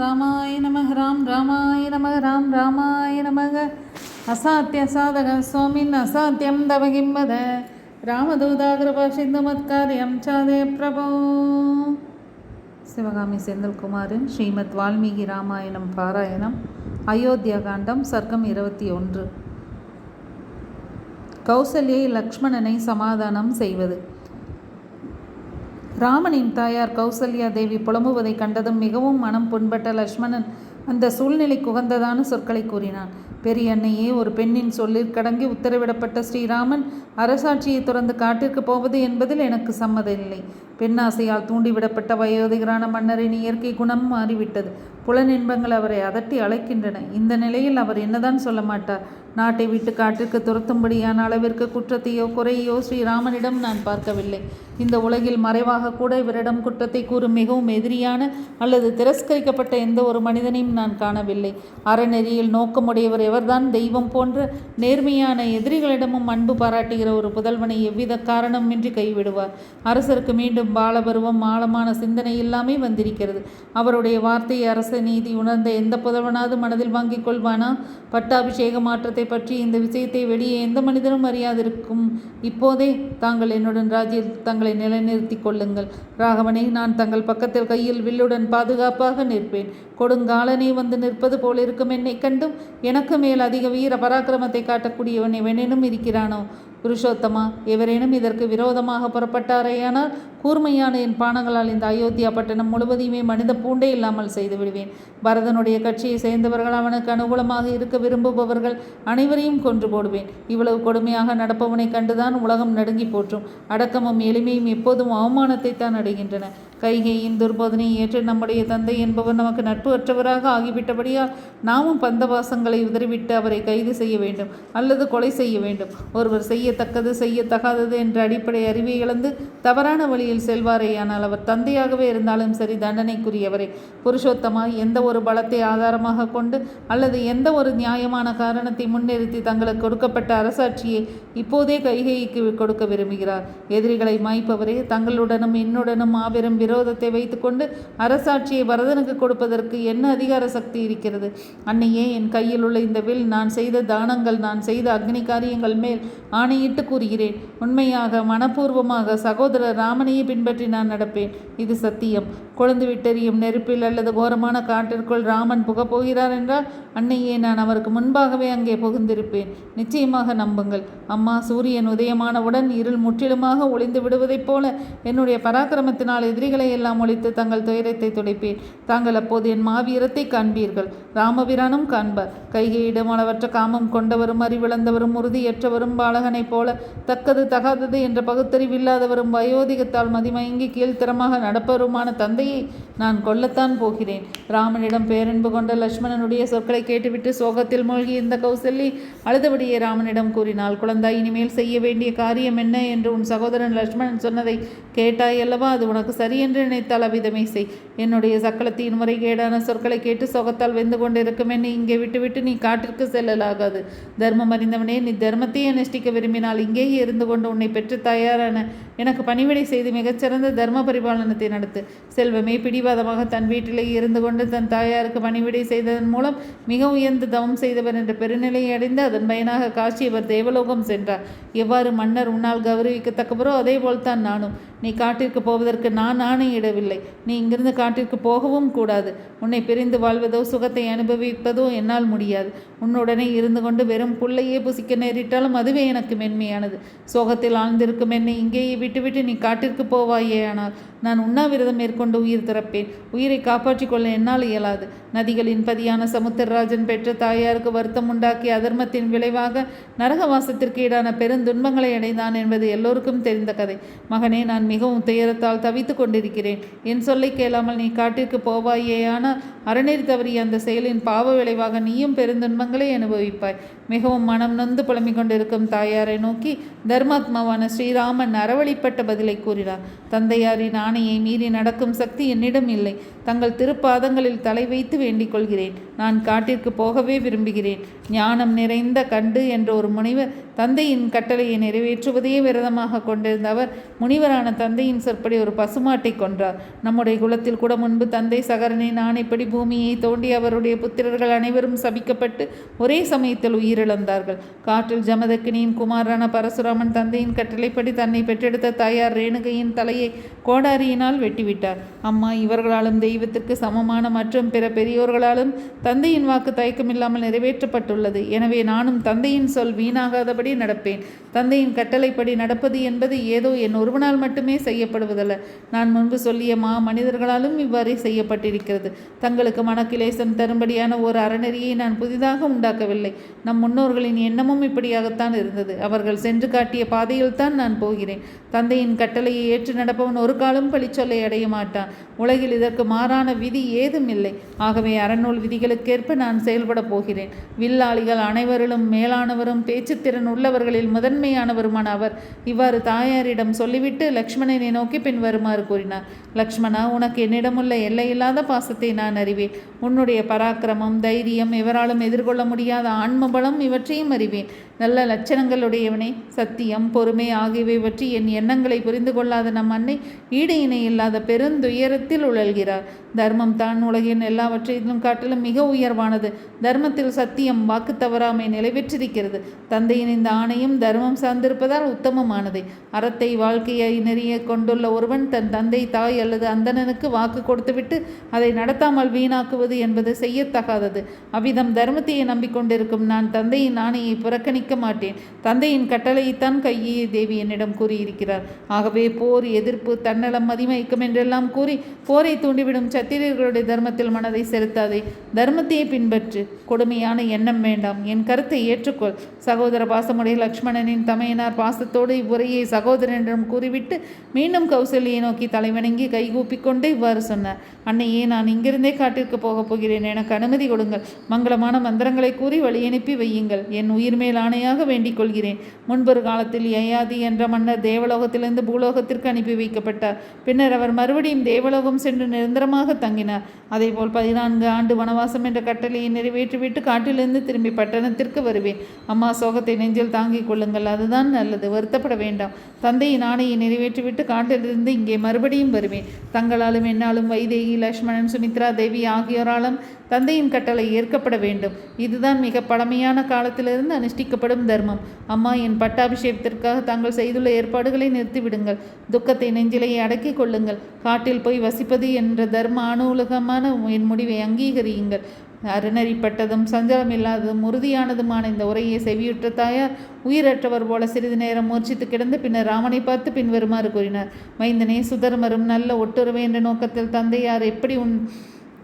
ராமாய நமக ராம் ராமாய நமக ராம் ராமாய நமக அசாத்திய சாதக சோமின் அசாத்தியம் தவகிம் வத ராமதூதாகிருபா சிந்து மத்காரியம் சாதே பிரபோ. சிவகாமி செந்தில்குமாரின் ஸ்ரீமத் வால்மீகி ராமாயணம் பாராயணம் அயோத்தியா காண்டம் சர்க்கம் இருபத்தி ஒன்று. கௌசல்யை லக்ஷ்மணனை சமாதானம் செய்வது. ராமனின் தாயார் கௌசல்யா தேவி புலம்புவதை கண்டதும் மிகவும் மனம் புண்பட்ட லக்ஷ்மணன் அந்த சூழ்நிலை குகந்ததான சொற்களை கூறினான். பெரியன்னையே ஒரு பெண்ணின் சொல்லில் கடங்கி உத்தரவிடப்பட்ட ஸ்ரீராமன் அரசாட்சியை துறந்து காட்டிற்கு போவது என்பதில் எனக்கு சம்மதம் இல்லை. பெண்ணாசையால் தூண்டிவிடப்பட்ட வயோதிகரான மன்னரின் இயற்கை குணம் மாறிவிட்டது. புலனின்பங்கள் அவரை அதட்டி அழைக்கின்றன. இந்த நிலையில் அவர் என்னதான் சொல்ல மாட்டார்? நாட்டை விட்டு காட்டிற்கு துரத்தும்படியான அளவிற்கு குற்றத்தையோ குறையோ ஸ்ரீராமனிடம் நான் பார்க்கவில்லை. இந்த உலகில் மறைவாக கூட இவரிடம் குற்றத்தை கூறும் மிகவும் எதிரியான அல்லது திரஸ்கரிக்கப்பட்ட எந்த ஒரு மனிதனையும் நான் காணவில்லை. அறநெறியில் நோக்கமுடையவர் அவர்தான் தெய்வம் போன்ற நேர்மையான எதிரிகளிடமும் அன்பு பாராட்டுகிற ஒரு புதல்வனை எவ்வித காரணமின்றி கைவிடுவார். அரசருக்கு மீண்டும் பாலபருவம் ஆழமான சிந்தனை இல்லாமே வந்திருக்கிறது. அவருடைய வார்த்தை அரச நீதி உணர்ந்த எந்த புதல்வனாவது மனதில் வாங்கிக் கொள்வானா? பட்டாபிஷேக மாற்றத்தை பற்றி இந்த விஷயத்தை வெளியே எந்த மனிதனும் அறியாதிருக்கும். இப்போதே தாங்கள் என்னுடன் ராஜ்யில் தங்களை நிலைநிறுத்திக் கொள்ளுங்கள். ராகவனை நான் தங்கள் பக்கத்தில் கையில் வில்லுடன் பாதுகாப்பாக நிற்பேன். கொடுங்காலனே வந்து நிற்பது போல் இருக்கும் என்னை கண்டும் எனக்கு மேல் அதிக வீர பராக்கிரமத்தை காட்டக்கூடியவன் எவனேனும் இருக்கிறானோ? புருஷோத்தமா எவரேனும் இதற்கு விரோதமாக புறப்பட்டாரேயானால் கூர்மையான என் பானங்களால் இந்த அயோத்தியா பட்டணம் முழுவதையுமே மனித பூண்டே இல்லாமல் செய்து விடுவேன் பரதனுடைய கட்சியை சேர்ந்தவர்கள் அவனுக்கு அனுகூலமாக இருக்க விரும்புபவர்கள் அனைவரையும் கொன்று போடுவேன். இவ்வளவு கொடுமையாக நடப்பவனை கண்டுதான் உலகம் நடுங்கி போற்றும். அடக்கமும் எளிமையும் எப்போதும் அவமானத்தை தான் அடைகின்றன. கைகையின் துர்போதனை ஏற்று நம்முடைய தந்தை என்பவர் நமக்கு நட்பு அற்றவராக ஆகிவிட்டபடியால் நாமும் பந்தவாசங்களை உதறிவிட்டு அவரை கைது செய்ய வேண்டும் அல்லது கொலை செய்ய வேண்டும். ஒருவர் செய்யத்தக்கது செய்யத்தகாதது என்ற அடிப்படை அறிவை இழந்து தவறான வழியில் செல்வாரே. ஆனால் அவர் தந்தையாகவே இருந்தாலும் சரி தண்டனைக்குரியவரே. புருஷோத்தமாய் எந்த ஒரு பலத்தை ஆதாரமாக கொண்டு அல்லது எந்த ஒரு நியாயமான காரணத்தை முன்னிறுத்தி தங்களுக்கு கொடுக்கப்பட்ட அரசாட்சியை இப்போதே கைகைக்கு கொடுக்க விரும்புகிறார். எதிரிகளை மாய்ப்பவரே தங்களுடனும் என்னுடனும் மாபெரும் விரோதத்தை வைத்துக்கொண்டு அரசாட்சியை பரதனுக்கு கொடுப்பதற்கு என்ன அதிகார சக்தி இருக்கிறது? அன்னையே என் கையில் உள்ள இந்த வில் நான் செய்த தானங்கள் நான் செய்த அக்னி காரியங்கள் மேல் ஆணையிட்டு கூறுகிறேன். உண்மையாக மனப்பூர்வமாக சகோதரர் ராமனையே பின்பற்றி நான் நடப்பேன். இது சத்தியம். கொழுந்து விட்டெறியும் நெருப்பில் அல்லது கோரமான காட்டிற்குள் ராமன் புகப் போகிறார் என்றால் அன்னையே நான் அவருக்கு முன்பாகவே அங்கே புகுந்திருப்பேன். நிச்சயமாக நம்புங்கள். அம்மா சூரியன் உதயமானவுடன் இருள் முற்றிலுமாக ஒளிந்து விடுவதைப் போல என்னுடைய பராக்கிரமத்தினால் எதிரிகளை எல்லாம் ஒழித்து தங்கள் துயரத்தை துடைப்பேன். தாங்கள் அப்போது என் மாவீரத்தை காண்பீர்கள். ராமபிரானும் காண்பார் கைகையிடம் அளவற்ற காமம் கொண்டவரும் அறிவிழந்தவரும் உறுதியற்றவரும் பாலகனைப் போல தக்கது தகாதது என்ற பகுத்தறிவில்லாதவரும் வயோதிகத்தால் மதிமயங்கி கீழ்த்தரமாக நடப்பவருமான தந்தையை நான் கொல்லத்தான் போகிறேன். ராமனிடம் பேரன்பு கொண்ட லட்சுமணனுடைய சொற்களை கேட்டுவிட்டு சோகத்தில் மூழ்கி இந்த கௌசல்லி அழுதபடியே ராமனிடம் கூறினாள் குழந்தாய் இனிமேல் செய்ய வேண்டிய காரியம் என்ன? என்று உன் சகோதரன் லட்சுமணன் சொன்னதை கேட்டாய் அல்லவா? அது உனக்கு சரியென்று நினைத்தால் அவ்விதமே செய். என்னுடைய சக்கலத்தின் முறைகேடான சொற்களை கேட்டு சோகத்தால் வெந்து கொண்டிருக்கும் என்னை இங்கே விட்டுவிட்டு நீ காட்டிற்கு செல்லலாகாது. தர்மம் அறிந்தவனே நீ தர்மத்தையே அனுஷ்டிக்க விரும்பினால் இங்கேயே இருந்து கொண்டு உன்னை பெற்று தயாரான எனக்கு பணிவிடை செய்து மிகச்சிறந்த தர்ம பரிபாலனத்தை நடத்து. செல்வமே பிடிவாதமாக தன் வீட்டிலேயே இருந்து கொண்டு தன் தாயாருக்கு பணிவிடை செய்ததன் மூலம் மிக உயர்ந்து தவம் செய்தவர் என்ற பெருநிலையை அடைந்து அதன் பயனாக காட்சியவர் தேவலோகம் சென்றார். எவ்வாறு மன்னர் உன்னால் கௌரவிக்கத்தக்கவரோ அதே போல்தான் நானும். நீ காட்டிற்கு போவதற்கு நான் ஆணையிடவில்லை. நீ இங்கிருந்து காட்டிற்கு போகவும் கூடாது. உன்னை பிரிந்து வாழ்வதோ சுகத்தை அனுபவிப்பதோ என்னால் முடியாது. உன்னுடனே இருந்து கொண்டு வெறும் புள்ளையே புசிக்க நேரிட்டாலும் அதுவே எனக்கு மென்மையானது. சோகத்தில் ஆழ்ந்திருக்கும் என்னை இங்கேயே விட்டுவிட்டு நீ காட்டிற்கு போவாயே ஆனால் நான் உண்ணாவிரதம் மேற்கொண்டு உயிர் திறப்பேன். உயிரை காப்பாற்றிக் கொள்ள என்னால் இயலாது. நதிகளின் பதியான சமுத்திரராஜன் பெற்ற தாயாருக்கு வருத்தம் உண்டாக்கிய அதர்மத்தின் விளைவாக நரகவாசத்திற்கு ஈடான பெருந்துன்பங்களை அடைந்தான் என்பது எல்லோருக்கும் தெரிந்த கதை. மகனே நான் மிகவும் துயரத்தால் தவித்து கொண்டிருக்கிறேன். என் சொல்லை கேளாமல் நீ காட்டிற்கு போவாயேயான அறநெறி தவறிய அந்த செயலின் பாவ விளைவாக நீயும் பெருந்துன்பங்களை அனுபவிப்பாய். மிகவும் மனம் நொந்து புலம்பிக் கொண்டிருக்கும் தாயாரை நோக்கி தர்மாத்மாவான ஸ்ரீராமன் அறவழிப்பட்ட பதிலை கூறினார். தந்தையாரின் ஆணையை மீறி நடக்கும் சக்தி என்னிடம் இல்லை. தங்கள் திருப்பாதங்களில் தலை வைத்து வேண்டிக் கொள்கிறேன். நான் காட்டிற்கு போகவே விரும்புகிறேன். ஞானம் நிறைந்த கண்டு என்ற ஒரு முனைவர் தந்தையின் கட்டளையை நிறைவேற்றுவதையே விரதமாக கொண்டிருந்த அவர் முனிவரான தந்தையின் சொற்படி ஒரு பசுமாட்டை கொன்றார். நம்முடைய குலத்தில் கூட முன்பு தந்தை சகரனின் ஆணைப்படி பூமியை தோண்டி அவருடைய புத்திரர்கள் அனைவரும் சபிக்கப்பட்டு ஒரே சமயத்தில் உயிரிழந்தார்கள். காற்றில் ஜமதக்கினியின் குமாரான பரசுராமன் தந்தையின் கட்டளைப்படி தன்னை பெற்றெடுத்த தாயார் ரேணுகையின் தலையை கோடாரியினால் வெட்டிவிட்டார். அம்மா இவர்களாலும் தெய்வத்திற்கு சமமான மற்றும் பிற பெரியோர்களாலும் தந்தையின் வாக்கு தயக்கமில்லாமல் நிறைவேற்றப்பட்டுள்ளது. எனவே நானும் தந்தையின் சொல் வீணாகாதபடி நடப்பேன். தந்தையின் கட்டளைப்படி நடப்பது என்பது ஏதோ என் ஒருவனால் மட்டுமே செய்யப்படுவதல்ல. நான் முன்பு சொல்லிய மா மனிதர்களாலும் இவ்வாறே செய்யப்பட்டிருக்கிறது. தங்களுக்கு மனக்கிலேசம் தரும்படியான ஒரு அறநெறியை நான் புதிதாக உண்டாக்கவில்லை. நம் முன்னோர்களின் எண்ணமும் இப்படியாகத்தான் இருந்தது. அவர்கள் சென்று காட்டிய பாதையில் தான் நான் போகிறேன். தந்தையின் கட்டளையை ஏற்று நடப்பவன் ஒரு காலம் பழிச்சொல்லை அடைய மாட்டான். உலகில் இதற்கு மாறான விதி ஏதும் இல்லை. ஆகவே அறநூல் விதிகளுக்கேற்ப நான் செயல்பட போகிறேன். வில்லாளிகள் அனைவரிலும் மேலானவரும் பேச்சுத்திறன் உள்ளவர்களில் முதன்மையானவருமான அவர். இவ்வாறு தாயாரிடம் சொல்லிவிட்டு லக்ஷ்மணனை நோக்கி பின்வருமாறு கூறினார். லக்ஷ்மணா உனக்கு என்னிடமுள்ள எல்லையில்லாத பாசத்தை நான் அறிவேன். உன்னுடைய பராக்கிரமம் தைரியம் எவராலும் எதிர்கொள்ள முடியாத ஆன்மபலம் இவற்றையும் அறிவேன். நல்ல லட்சணங்களுடையவனே சத்தியம் பொறுமை ஆகியவை பற்றி என் எண்ணங்களை புரிந்து கொள்ளாத நம் அன்னை ஈடு இணை இல்லாத பெருந்துயரத்தில் உழல்கிறார். தர்மம் தான் உலகின் எல்லாவற்றையும் காட்டிலும் மிக உயர்வானது. தர்மத்தில் சத்தியம் வாக்கு தவறாமை நிலைபெற்றிருக்கிறது. தந்தையின் இந்த ஆணையம் தர்மம் சார்ந்திருப்பதால் உத்தமமானது. அறத்தை வாழ்க்கையை நெறிய கொண்டுள்ள ஒருவன் தன் தந்தை தாய் அல்லது அந்தணனுக்கு வாக்கு கொடுத்துவிட்டு அதை நடத்தாமல் வீணாக்குவது என்பது செய்யத்தகாதது. அவ்விதம் தர்மத்தையே நம்பிக்கொண்டிருக்கும் நான் தந்தையின் ஆணையை புறக்கணிக்க மாட்டேன். தந்தையின் கட்டளையைத்தான் கையே தேவி என்னிடம் கூறியிருக்கிறார். ஆகவே போர் எதிர்ப்பு தன்னலம் மதிமயக்கம் என்றெல்லாம் கூறி போரை தூண்டிவிடும் சத்திரியர்களுடைய தர்மத்தில் மனதை செலுத்தாதே. தர்மத்தையே பின்பற்று. கொடுமையான எண்ணம் வேண்டாம். என் கருத்தை ஏற்றுக்கொள். சகோதர பாசமுடைய லக்ஷ்மணனின் தமையனார் பாசத்தோடு இவ்வுரையை சகோதரனிடம் கூறிவிட்டு மீண்டும் கௌசல்யை நோக்கி தலைவணங்கி கைகூப்பிக்கொண்டு இவ்வாறு சொன்னார். அன்னையே நான் இங்கிருந்தே காட்டிற்கு போகப் போகிறேன். எனக்கு அனுமதி கொடுங்கள். மங்களமான மந்திரங்களை கூறி வழியனுப்பி வையுங்கள். என் உயிர் மேல் ஆணையாக வேண்டிக் கொள்கிறேன். முன்பொரு காலத்தில் யயாதி என்ற மன்னர் தேவலோகத்திலிருந்து பூலோகத்திற்கு அனுப்பி வைக்கப்பட்டார். பின்னர் அவர் மறுபடியும் தேவலோகம் சென்று நிரந்தரமாக தங்கினார். அதேபோல் பதினான்கு ஆண்டு வனவாசம் என்ற கட்டளையை நிறைவேற்றிவிட்டு காட்டிலிருந்து திரும்பி பட்டணத்திற்கு வருவேன். அம்மா சோகத்தை நெஞ்சு நெஞ்சில் தாங்கிக் கொள்ளுங்கள். அதுதான் நல்லது. வருத்தப்பட வேண்டாம். தந்தையின் ஆணையை நிறைவேற்றிவிட்டு காட்டிலிருந்து இங்கே மறுபடியும் வருவேன். தங்களாலும் என்னாலும் வைதேகி லக்ஷ்மணன் சுமித்ரா தேவி ஆகியோராலும் தந்தையின் கட்டளை ஏற்கப்பட வேண்டும். இதுதான் மிக பழமையான காலத்திலிருந்து அனுஷ்டிக்கப்படும் தர்மம். அம்மா என் பட்டாபிஷேகத்திற்காக தாங்கள் செய்துள்ள ஏற்பாடுகளை நிறுத்திவிடுங்கள். துக்கத்தை நெஞ்சிலையை அடக்கிக் கொள்ளுங்கள். காட்டில் போய் வசிப்பது என்ற தர்ம அனுலகமான என் முடிவை அங்கீகரியுங்கள். அருணறிப்பட்டதும் சஞ்சலம் இல்லாததும் உறுதியானதுமான இந்த உரையை செவியுற்ற தாயார் உயிரற்றவர் போல சிறிது நேரம் மூர்ச்சித்து கிடந்து பின்னர் ராமனை பார்த்து பின்வருமாறு கூறினார். மைந்தனே சுதர்மரும் நல்ல ஒட்டுறவு என்ற நோக்கத்தில் தந்தையார் எப்படி உன்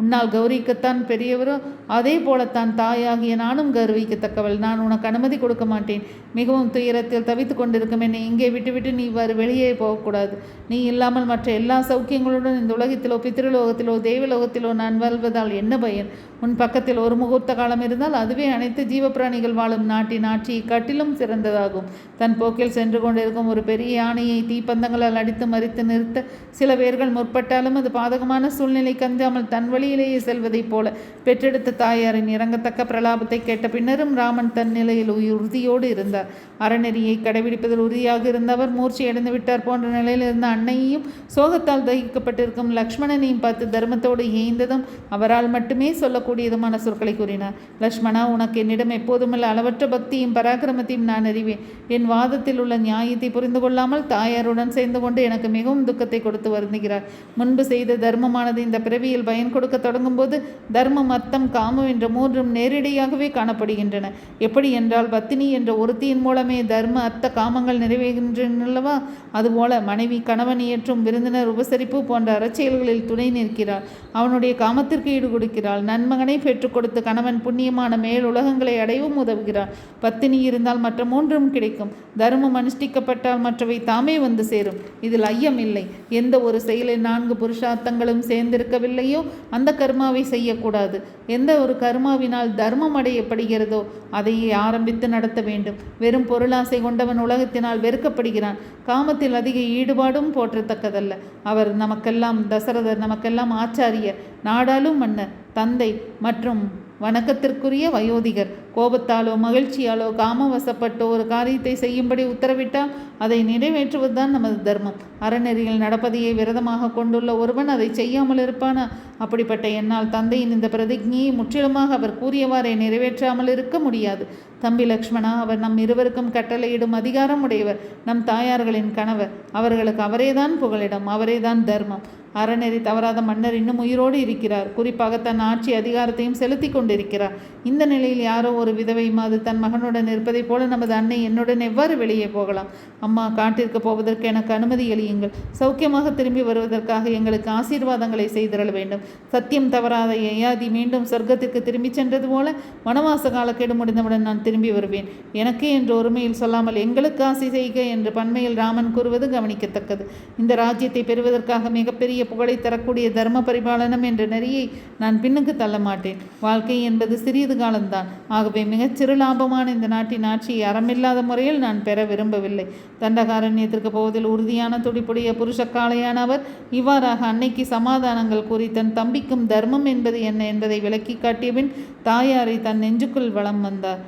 உன்னால் கௌரிக்கத்தான் பெரியவரோ அதே போலத்தான் தாயாகிய நானும் கௌரவிக்கத்தக்கவள். நான் உனக்கு அனுமதி கொடுக்க மாட்டேன். மிகவும் துயரத்தில் தவித்து கொண்டிருக்கும் என்னை இங்கே விட்டுவிட்டு நீ இவ்வாறு வெளியே போகக்கூடாது. நீ இல்லாமல் மற்ற எல்லா சௌக்கியங்களுடன் இந்த உலகத்திலோ பித்திருலோகத்திலோ தெய்வலோகத்திலோ நான் வாழ்வதால் என்ன பயன்? உன் பக்கத்தில் ஒரு முகூர்த்த காலம் இருந்தால் அதுவே அனைத்து ஜீவப்பிராணிகள் வாழும் நாட்டின் ஆட்சி கட்டிலும் சிறந்ததாகும். தன் போக்கில் சென்று கொண்டிருக்கும் ஒரு பெரிய யானையை தீப்பந்தங்களால் அடித்து மறித்து நிறுத்த சில பேர்கள் முற்பட்டாலும் அது பாதகமான சூழ்நிலை கஞ்சாமல் தன் வழியிலேயே செல்வதைப் போல பெற்றெடுத்த தாயாரின் இறங்கத்தக்க பிரலாபத்தை கேட்ட பின்னரும் ராமன் தன் நிலையில் உறுதியோடு இருந்தார். அறநெறியை கடைபிடிப்பதில் உறுதியாக இருந்தவர் மூர்ச்சியடைந்து விட்டார் போன்ற நிலையில் இருந்த அன்னையையும் சோகத்தால் தகிக்கப்பட்டிருக்கும் லக்ஷ்மணனையும் பார்த்து தர்மத்தோடு இயைந்ததும் அவரால் மட்டுமே சொல்லக்கூடியதுமான சொற்களை கூறினார். லக்ஷ்மணா உனக்கு என்னிடம் எப்போதுமுள்ள அளவற்ற பக்தியும் பராக்கிரமத்தையும் நான் அறிவேன். என் வாதத்தில் உள்ள நியாயத்தை புரிந்து கொள்ளாமல் தாயாருடன் சேர்ந்து கொண்டு எனக்கு மிகவும் துக்கத்தை கொடுத்து வருந்துகிறார். முன்பு செய்த தர்மமானது இந்த பிறவியில் பயன் கொடுக்க பார்க்க தொடங்கும்போது தர்மம் அர்த்தம் காமம் என்ற மூன்றும் நேரடியாகவே காணப்படுகின்றன. எப்படி என்றால் பத்தினி என்ற ஒருத்தியின் மூலமே தர்ம அர்த்த காமங்கள் நிறைவேகின்றனவா அதுபோல மனைவி கணவன் இயற்றும் விருந்தினர் உபசரிப்பு போன்ற அறச்செயல்களில் துணை நிற்கிறாள். அவனுடைய காமத்திற்கு ஈடு கொடுக்கிறாள் நன்மகனை பெற்றுக் கொடுத்து கணவன் புண்ணியமான மேல் உலகங்களை அடையவும் உதவுகிறாள். பத்தினி இருந்தால் மற்ற மூன்றும் கிடைக்கும். தர்மம் அனுஷ்டிக்கப்பட்டால் மற்றவை தாமே வந்து சேரும். இதில் ஐயம் இல்லை எந்த ஒரு செயலில் நான்கு புருஷார்த்தங்களும் சேர்ந்திருக்கவில்லையோ அந்த அந்த கர்மாவை செய்யக்கூடாது. எந்த ஒரு கர்மாவினால் தர்மம் அடையப்படுகிறதோ அதையே ஆரம்பித்து நடத்த வேண்டும். வெறும் பொருளாசை கொண்டவன் உலகத்தினால் வெறுக்கப்படுகிறான். காமத்தில் அதிக ஈடுபாடும் போற்றத்தக்கதல்ல. அவர் நமக்கெல்லாம் தசரதர் நமக்கெல்லாம் ஆச்சாரியர் நாடாளும் மன்னர் தந்தை மற்றும் வணக்கத்திற்குரிய வயோதிகர். கோபத்தாலோ மகிழ்ச்சியாலோ காமவசப்பட்டோ ஒரு காரியத்தை செய்யும்படி உத்தரவிட்டால் அதை நிறைவேற்றுவதுதான் நமது தர்மம். அறநெறியில் நடப்பதையே விரதமாக கொண்டுள்ள ஒருவன் அதை செய்யாமல் இருப்பானா? அப்படிப்பட்ட என்னால் தந்தையின் இந்த பிரதிஜையை முற்றிலுமாக அவர் கூறியவாறே நிறைவேற்றாமல் இருக்க முடியாது. தம்பி லக்ஷ்மணா அவர் நம் இருவருக்கும் கட்டளையிடும் அதிகாரம் உடையவர் நம் தாயார்களின் கணவர். அவர்களுக்கு அவரேதான் புகலிடம் அவரேதான் தர்மம். அறநெறி தவறாத மன்னர் இன்னும் உயிரோடு இருக்கிறார். குறிப்பாக தன் ஆட்சி அதிகாரத்தையும் செலுத்தி கொண்டிருக்கிறார். இந்த நிலையில் யாரோ ஒரு விதவையும் அது தன் மகனுடன் இருப்பதைப் போல நமது அன்னை என்னுடன் எவ்வாறு வெளியே போகலாம்? அம்மா காட்டிற்கு போவதற்கு எனக்கு அனுமதி எளியுங்கள் சௌக்கியமாக திரும்பி வருவதற்காக எங்களுக்கு ஆசீர்வாதங்களை செய்திரள வேண்டும். சத்தியம் தவறாத யயாதி மீண்டும் சொர்க்கத்திற்கு திரும்பிச் சென்றது போல வனவாச காலக்கெடு முடிந்தவுடன் நான் திரும்பி வருவேன். எனக்கு என்று ஒருமையில் சொல்லாமல் எங்களுக்கு ஆசை செய்க என்று பன்மையில் ராமன் கூறுவது கவனிக்கத்தக்கது. இந்த ராஜ்யத்தை பெறுவதற்காக மிகப்பெரிய புகழை தரக்கூடிய தர்ம பரிபாலனம் என்ற நெறியை நான் பின்னுக்கு தள்ள மாட்டேன் வாழ்க்கை என்பது சிறிது காலம்தான். ஆகவே மிகச் சிறு லாபமான இந்த நாட்டின் ஆட்சியை அறமில்லாத முறையில் நான் பெற விரும்பவில்லை. தண்டகாரண்யத்திற்கு போவதில் உறுதியான துடிப்புடைய புருஷக்காளையான அவர் இவ்வாறாக அன்னைக்கு சமாதானங்கள் கூறி தன் தம்பிக்கும் தர்மம் என்பது என்ன என்பதை விளக்கி காட்டியபின் தாயாரை தன் நெஞ்சுக்குள் வலம் வந்தார்.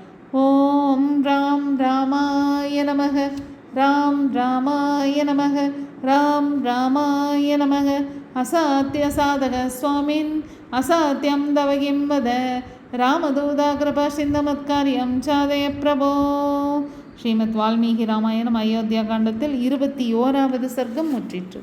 ஓம் ராம் ராமாய நமக ராம் ராமாய நமக ராம் ராமாய நமக. அசாத்திய சாதக சுவாமின் அசாத்தியம் தவகிம் வத ராமதூதா சிந்தமத்காரியம் சாதய பிரபோ. ஸ்ரீமத் வால்மீகி ராமாயணம் அயோத்தியா காண்டத்தில் இருபத்தி ஓராவது சர்க்கம் முற்றிற்று.